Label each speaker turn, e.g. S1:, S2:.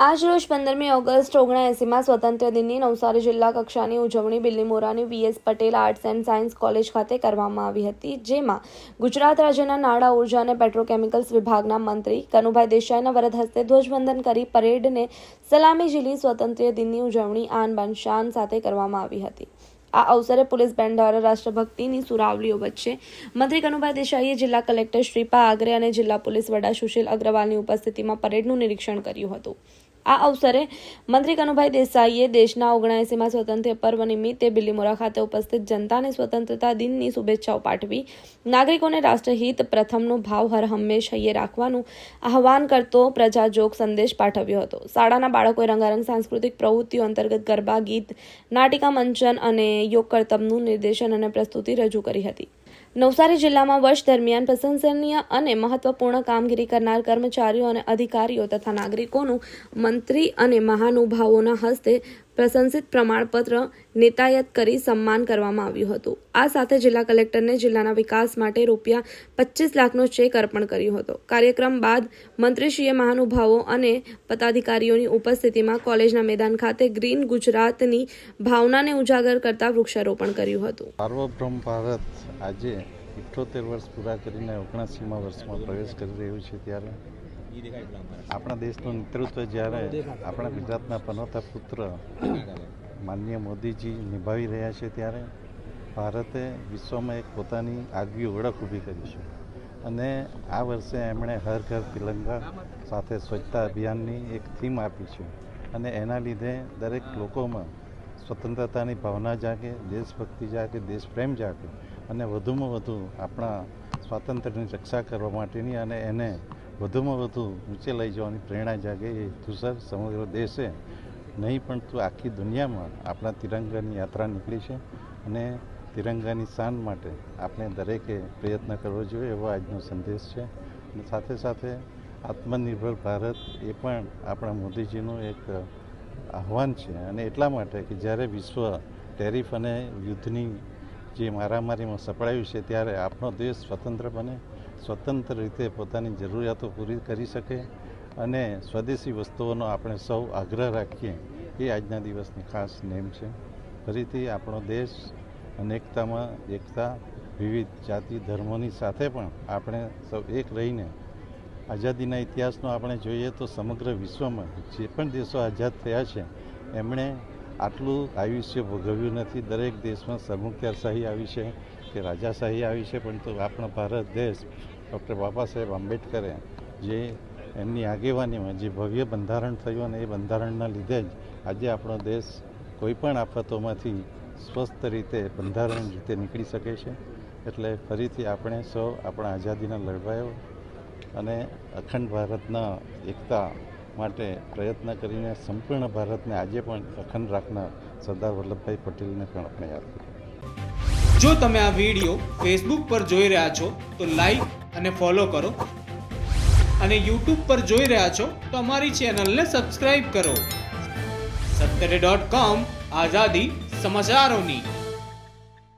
S1: આજ રોજ પંદરમી ઓગસ્ટ ઓગણએંસીમાં સ્વતંત્ર દિનની નવસારી જિલ્લા કક્ષાની ઉજવણી બિલ્લીમોરાની VS Patel arts and science college ખાતે કરવામાં આવી હતી, જેમાં ગુજરાત રાજ્યના નાણાં ઊર્જા અને પેટ્રોકેમિકલ્સ વિભાગના મંત્રી કનુભાઈ દેસાઈના વરદ હસ્તે ધ્વજવંદન કરી પરેડને સલામી ઝીલી સ્વતંત્ર દિનની ઉજવણી આન બાન શાન સાથે કરવામાં આવી હતી. આ અવસરે પોલીસ બેન્ડ દ્વારા રાષ્ટ્રભક્તિની સુરાવલીઓ વચ્ચે મંત્રી કનુભાઈ દેસાઈએ જિલ્લા કલેક્ટર શ્રીપા આગરે અને જિલ્લા પોલીસ વડા સુશીલ અગ્રવાલની ઉપસ્થિતિમાં પરેડનું નિરીક્ષણ કર્યું હતું. આ અવસરે મંત્રી કનુભાઈ દેસાઈએ દેશના ઓગણએંસીમાં સ્વતંત્ર પર્વ નિમિત્તે બિલીમોરા ખાતે ઉપસ્થિત જનતાને સ્વતંત્રતા દિનની શુભેચ્છાઓ પાઠવી, નાગરિકોને રાષ્ટ્રહિત પ્રથમનો ભાવ હર હંમેશ હૈયે રાખવાનું આહવાન કરતો પ્રજાજોગ સંદેશ પાઠવ્યો હતો. શાળાના બાળકોએ રંગારંગ સાંસ્કૃતિક પ્રવૃત્તિઓ અંતર્ગત ગરબા, ગીત, નાટિકા મંચન અને યોગ કરતબનું નિર્દેશન અને પ્રસ્તુતિ રજૂ કરી હતી. નવસારી જિલ્લામાં વર્ષ દરમિયાન પ્રશંસનીય અને મહત્વપૂર્ણ કામગીરી કરનાર કર્મચારીઓ અને અધિકારીઓ તથા નાગરિકોનું મંત્રી અને મહાનુભાવોના હસ્તે પ્રશંસિત પ્રમાણપત્ર નેતાયત કરી સન્માન કરવામાં આવ્યું હતું. આ સાથે જિલ્લા કલેક્ટરને જિલ્લાના વિકાસ માટે રૂપિયા પચીસ લાખનો ચેક અર્પણ કર્યો હતો. કાર્યક્રમ બાદ મંત્રીશ્રીએ મહાનુભાવો અને પદાધિકારીઓની ઉપસ્થિતિમાં કોલેજના મેદાન ખાતે ગ્રીન ગુજરાતની ભાવનાને ઉજાગર કરતા વૃક્ષારોપણ કર્યું હતું.
S2: ભારત આજે ઇઠ્ઠોતેર વર્ષ પૂરા કરીને ઓગણસીમાં વર્ષમાં પ્રવેશ કરી રહ્યું છે ત્યારે આપણા દેશનું નેતૃત્વ જ્યારે આપણા ગુજરાતના પનોતા પુત્ર માનનીય મોદીજી નિભાવી રહ્યા છે ત્યારે ભારતે વિશ્વમાં એક પોતાની આગવી ઓળખ ઊભી કરી છે. અને આ વર્ષે એમણે હર ઘર તિલંગા સાથે સ્વચ્છતા અભિયાનની એક થીમ આપી છે. અને એના લીધે દરેક લોકોમાં સ્વતંત્રતાની ભાવના જાગે, દેશભક્તિ જાગે, દેશપ્રેમ જાગે અને વધુમાં વધુ આપણા સ્વાતંત્ર્યની રક્ષા કરવા માટેની અને એને વધુમાં વધુ ઊંચે લઈ જવાની પ્રેરણા જાગે એ તુષાર સમગ્ર દેશે. નહીં પણ તો આખી દુનિયામાં આપણા તિરંગાની યાત્રા નીકળી છે અને તિરંગાની શાન માટે આપણે દરેકે પ્રયત્ન કરવો જોઈએ એવો આજનો સંદેશ છે. અને સાથે સાથે આત્મનિર્ભર ભારત એ પણ આપણા મોદીજીનું એક આહવાન છે અને એટલા માટે કે જ્યારે વિશ્વ ટેરિફ અને યુદ્ધની જે મારામારીમાં સપડાયું છે ત્યારે આપણો દેશ સ્વતંત્ર બને, સ્વતંત્ર રીતે પોતાની જરૂરિયાતો પૂરી કરી શકે અને સ્વદેશી વસ્તુઓનો આપણે સૌ આગ્રહ રાખીએ. એ આજના દિવસની ખાસ નેમ છે. ફરીથી આપણો દેશ અનેકતામાં એકતા, વિવિધ જાતિ ધર્મોની સાથે પણ આપણે સૌ એક રહીને આઝાદીના ઇતિહાસનો આપણે જોઈએ તો સમગ્ર વિશ્વમાં જે પણ દેશો આઝાદ થયા છે, એમણે આટલું આયુષ્ય ભોગવ્યું નથી. દરેક દેશમાં સરમુખત્યારશાહી આવી છે કે રાજાશાહી આવી છે પરંતુ આપણો ભારત દેશ ડૉક્ટર બાબા સાહેબ આંબેડકરે જે એમની આગેવાનીમાં જે ભવ્ય બંધારણ થયું અને એ બંધારણના લીધે જ આજે આપણો દેશ કોઈપણ આફતોમાંથી સ્વસ્થ રીતે બંધારણ રીતે નીકળી શકે છે. એટલે ફરીથી આપણે સૌ આપણા આઝાદીના લડવાયો અને અખંડ ભારતના એકતા માટે પ્રયત્ન કરીને સંપૂર્ણ ભારતને આજે પણ અખંડ રાખનાર સરદાર વલ્લભભાઈ પટેલને પણ આપણે યાદ
S3: જો તમે આ વીડિયો ફેસબુક પર જોઈ રહ્યા છો, તો લાઈક અને ફોલો કરો. અને યુટ્યુબ પર જોઈ રહ્યા છો, તો અમારી ચેનલને સબસ્ક્રાઇબ કરો. સત્તરે ડોટ કોમ આઝાદી સમાચારોની.